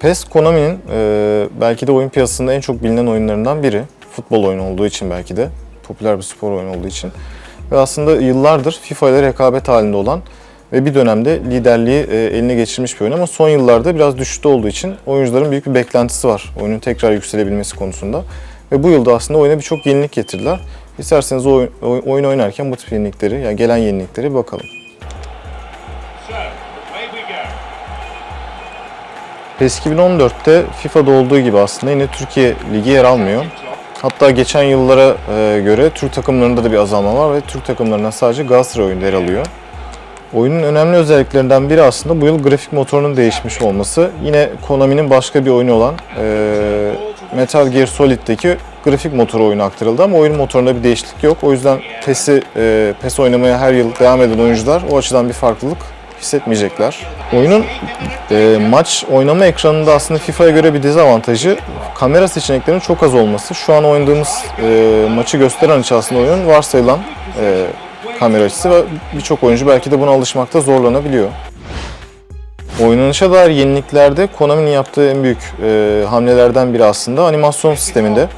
PES Konami'nin e, belki de oyun piyasasında en çok bilinen oyunlarından biri. Futbol oyunu olduğu için belki de. Popüler bir spor oyunu olduğu için. Ve aslında yıllardır FIFA ile rekabet halinde olan ve bir dönemde liderliği e, eline geçirmiş bir oyun ama son yıllarda biraz düşüşte olduğu için oyuncuların büyük bir beklentisi var oyunun tekrar yükselebilmesi konusunda. Ve bu yılda aslında oyuna birçok yenilik getirdiler. İsterseniz o oyun, oyun oynarken bu tip yenilikleri, yani gelen yenilikleri bakalım. PES 2014'te FIFA'da olduğu gibi aslında yine Türkiye Ligi yer almıyor. Hatta geçen yıllara e, göre Türk takımlarında da bir azalma var ve Türk takımlarından sadece Galatasaray oyunda yer alıyor. Oyunun önemli özelliklerinden biri aslında bu yıl grafik motorunun değişmiş olması. Yine Konami'nin başka bir oyunu olan e, Metal Gear Solid'deki grafik motoru oyuna aktarıldı ama oyun motorunda bir değişiklik yok. O yüzden PES'i e, PES oynamaya her yıl devam eden oyuncular o açıdan bir farklılık hissetmeyecekler. Oyunun e, maç oynama ekranında aslında FIFA'ya göre bir dezavantajı kamera seçeneklerinin çok az olması. Şu an oynadığımız e, maçı gösteren aslında oyunun varsayılan e, kamera açısı ve birçok oyuncu belki de buna alışmakta zorlanabiliyor. Oynanışa dair yeniliklerde Konami'nin yaptığı en büyük e, hamlelerden biri aslında animasyon sisteminde.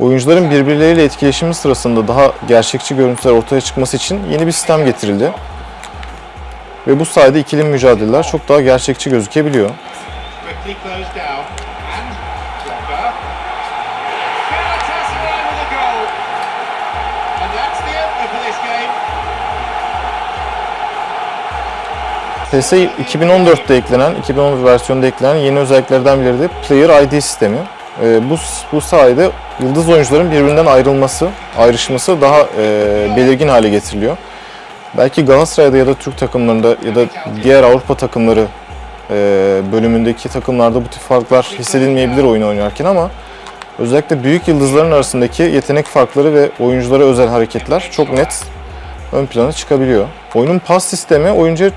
Oyuncuların birbirleriyle etkileşimi sırasında daha gerçekçi görüntüler ortaya çıkması için yeni bir sistem getirildi. Ve bu sayede ikili mücadeleler çok daha gerçekçi gözükebiliyor. PES'e 2014'te eklenen, 2011 versiyonunda eklenen yeni özelliklerden biri de Player ID sistemi. Ee, bu, bu sayede yıldız oyuncuların birbirinden ayrılması, ayrışması daha e, belirgin hale getiriliyor. Belki Galatasaray'da ya da Türk takımlarında ya da diğer Avrupa takımları e, bölümündeki takımlarda bu tip farklar hissedilmeyebilir oyun oynarken ama özellikle büyük yıldızların arasındaki yetenek farkları ve oyunculara özel hareketler çok net ön plana çıkabiliyor. Oyunun pas sistemi oyuncuya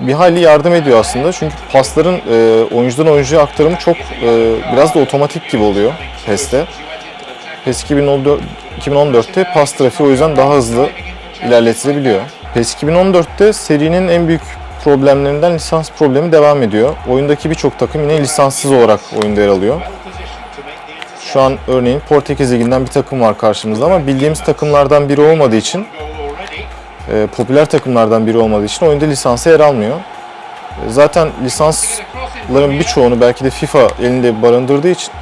bir hayli yardım ediyor aslında. Çünkü pasların e, oyuncudan oyuncuya aktarımı çok e, biraz da otomatik gibi oluyor PES'te. PES 2014, 2014'te pas trafiği o yüzden daha hızlı ilerletilebiliyor. PES 2014'te serinin en büyük problemlerinden lisans problemi devam ediyor. Oyundaki birçok takım yine lisanssız olarak oyunda yer alıyor. Şu an örneğin Portekiz Ligi'nden bir takım var karşımızda ama bildiğimiz takımlardan biri olmadığı için e, popüler takımlardan biri olmadığı için oyunda lisansı yer almıyor. E, Zaten lisansların birçoğunu belki de FIFA elinde barındırdığı için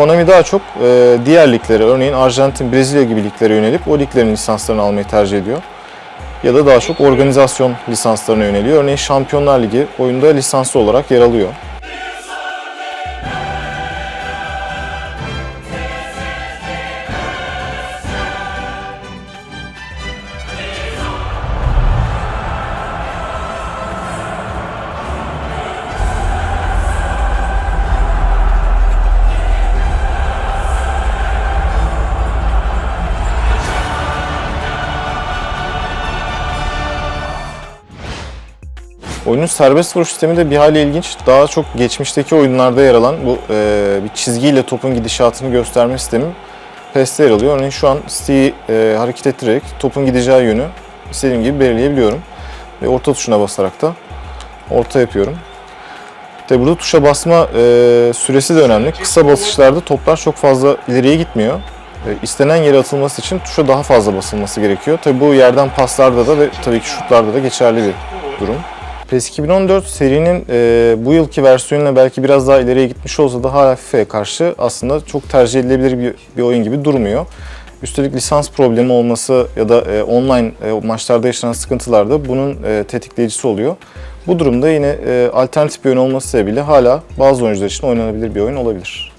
Konami daha çok e, diğer liglere, örneğin Arjantin, Brezilya gibi liglere yönelip o liglerin lisanslarını almayı tercih ediyor. Ya da daha çok organizasyon lisanslarına yöneliyor. Örneğin Şampiyonlar Ligi oyunda lisanslı olarak yer alıyor. Oyunun serbest vuruş sistemi de bir hali ilginç. Daha çok geçmişteki oyunlarda yer alan bu e, bir çizgiyle topun gidişatını gösterme sistemi PES'te yer alıyor. Örneğin şu an stick'i e, hareket ettirerek topun gideceği yönü istediğim gibi belirleyebiliyorum. Ve orta tuşuna basarak da orta yapıyorum. Tabi burada tuşa basma e, süresi de önemli. Kısa basışlarda toplar çok fazla ileriye gitmiyor. E, istenen yere atılması için tuşa daha fazla basılması gerekiyor. Tabi bu yerden paslarda da ve tabii ki şutlarda da geçerli bir durum. PES 2014 serinin e, bu yılki versiyonuna belki biraz daha ileriye gitmiş olsa da hala FIFA'ya karşı aslında çok tercih edilebilir bir, bir oyun gibi durmuyor. Üstelik lisans problemi olması ya da e, online e, maçlarda yaşanan sıkıntılar da bunun e, tetikleyicisi oluyor. Bu durumda yine e, alternatif bir oyun olması sebebiyle hala bazı oyuncular için oynanabilir bir oyun olabilir.